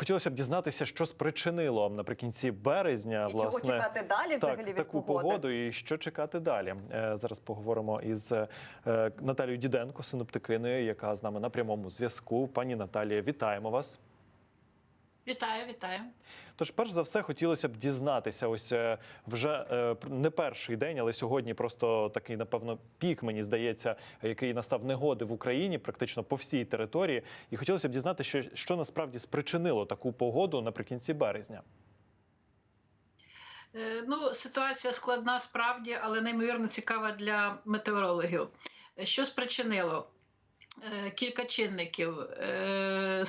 хотілося б дізнатися, що спричинило наприкінці березня І чого чекати далі взагалі так, від таку погоди? погоду і що чекати далі. Е, Зараз поговоримо із е, Наталією Діденко, синоптикиною, яка з нами на прямому зв'язку. Пані Наталія, вітаємо вас. Вітаю, вітаю. Тож, перш за все, хотілося б дізнатися, ось е, вже е, не перший день, але сьогодні просто такий, напевно, пік, мені здається, який настав негоди в Україні, практично по всій території. І хотілося б дізнатися, що, що насправді спричинило таку погоду наприкінці березня. Е, Ну, ситуація складна справді, але неймовірно цікава для метеорологів. Що спричинило? Е, Кілька чинників. Е,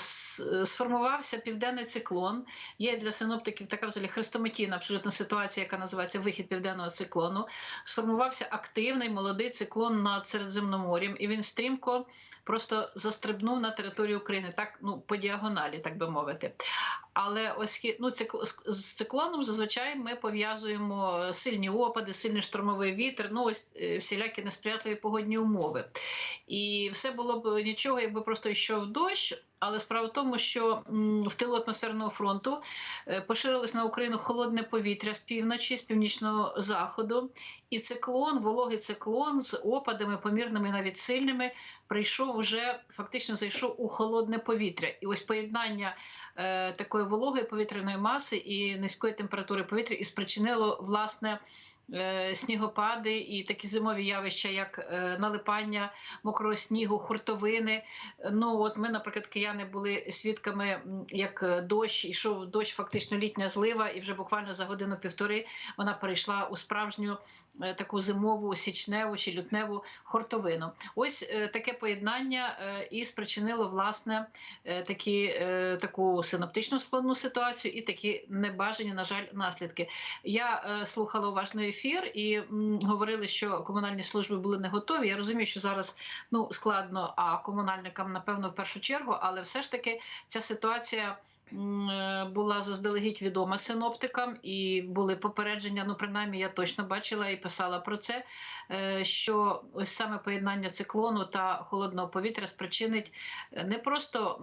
Сформувався південний циклон. Є для синоптиків така взагалі хрестоматійна абсолютно ситуація, яка називається вихід південного циклону. Сформувався активний молодий циклон над Середземномор'ям, і він стрімко просто застрибнув на територію України, так ну по діагоналі, так би мовити. Але ось ну, цикл, з- циклоном зазвичай ми пов'язуємо сильні опади, сильний штормовий вітер, ну ось е, всілякі несприятливі погодні умови. І все було б нічого, якби просто йшов дощ. Але справа в тому, що в тилу атмосферного фронту е, поширилось на Україну холодне повітря з півночі, з північного заходу, і циклон, вологий циклон з опадами, помірними, навіть сильними, прийшов вже фактично зайшов у холодне повітря. І ось поєднання е, такої вологої повітряної маси і низької температури повітря і спричинило власне. Е, Снігопади і такі зимові явища, як е, налипання мокрого снігу, хуртовини. Ну от ми, наприклад, кияни були свідками, як е, дощ ішов дощ, фактично літня злива, і вже буквально за годину-півтори вона перейшла у справжню таку зимову січневу чи лютневу хуртовину. Ось таке поєднання і спричинило власне такі, таку синоптичну складну ситуацію і такі небажані, на жаль, наслідки. Я слухала уважний ефір і м, говорили, що комунальні служби були не готові. Я розумію, що зараз ну складно, а комунальникам напевно в першу чергу, але все ж таки ця ситуація. Е, Була заздалегідь відома синоптикам, і були попередження. Ну, принаймні, я точно бачила і писала про це. е, Що ось саме поєднання циклону та холодного повітря спричинить е, не просто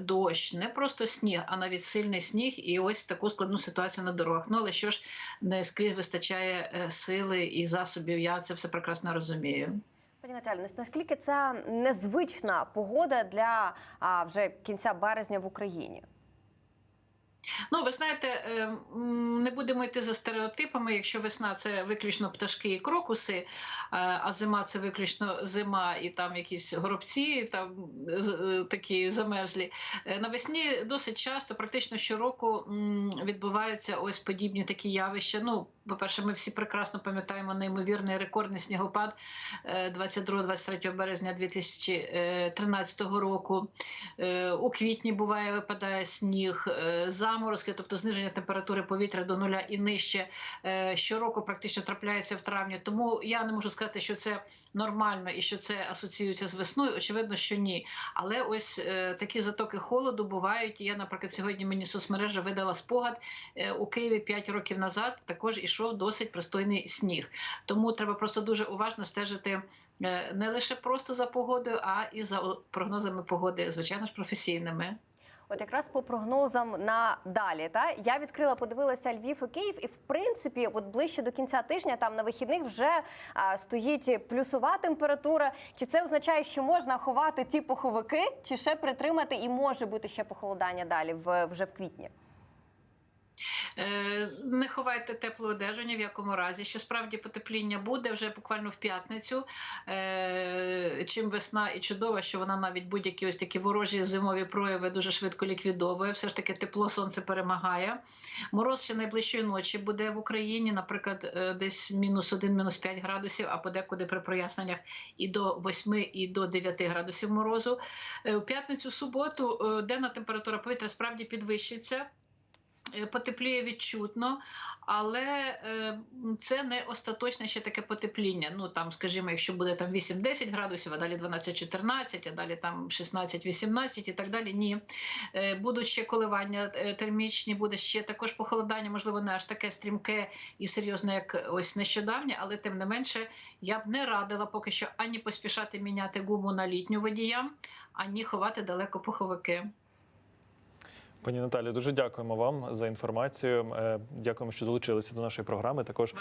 дощ, не просто сніг, а навіть сильний сніг, і ось таку складну ситуацію на дорогах. Ну але що ж не скрізь вистачає сили і засобів. Я це все прекрасно розумію. Пані Наталі, наскільки це незвична погода для а, вже кінця березня в Україні? Ну, ви знаєте, е, не будемо йти за стереотипами. Якщо весна це виключно пташки і крокуси, е, а зима це виключно зима і там якісь горобці, там е, такі замерзлі. Е, Навесні досить часто, практично щороку, відбуваються ось подібні такі явища. Ну, по-перше, ми всі прекрасно пам'ятаємо неймовірний рекордний снігопад 22-23 березня 2013 року. Е, У квітні буває випадає сніг, е, заморозки, тобто зниження температури повітря до нуля і нижче. е, Щороку практично трапляється в травні. Тому я не можу сказати, що це нормально і що це асоціюється з весною. Очевидно, що ні. Але ось е, такі затоки холоду бувають. Я, наприклад, сьогодні мені соцмережа видала спогад е, у Києві 5 років назад. Також ішов досить пристойний сніг. Тому треба просто дуже уважно стежити е, не лише просто за погодою, а і за прогнозами погоди, звичайно ж, професійними. От якраз по прогнозам на далі, та я відкрила, подивилася Львів і Київ, і в принципі, от ближче до кінця тижня, там на вихідних вже а, стоїть плюсова температура. Чи це означає, що можна ховати ті пуховики, чи ще притримати, і може бути ще похолодання далі в вже в квітні? Е, Не ховайте теплу одежу ні в якому разі. Ще справді потепління буде вже буквально в п'ятницю. Е, Чим весна і чудова, що вона навіть будь-які ось такі ворожі зимові прояви дуже швидко ліквідовує. Все ж таки тепло сонце перемагає. Мороз ще найближчої ночі буде в Україні, наприклад, е, десь мінус 1, мінус 5 градусів, а подекуди при проясненнях і до 8, і до 9 градусів морозу. У п'ятницю, суботу, денна температура повітря справді підвищиться. Е, Потепліє відчутно, але е, це не остаточне ще таке потепління. Ну там, скажімо, якщо буде там 8-10 градусів, а далі 12-14, а далі там 16-18 і так далі. Ні, е, будуть ще коливання термічні, буде ще також похолодання, можливо, не аж таке стрімке і серйозне, як ось нещодавнє, але тим не менше я б не радила поки що ані поспішати міняти гуму на літню водіям, ані ховати далеко пуховики. Пані Наталі, дуже дякуємо вам за інформацію. Е, Дякуємо, що долучилися до нашої програми. Також.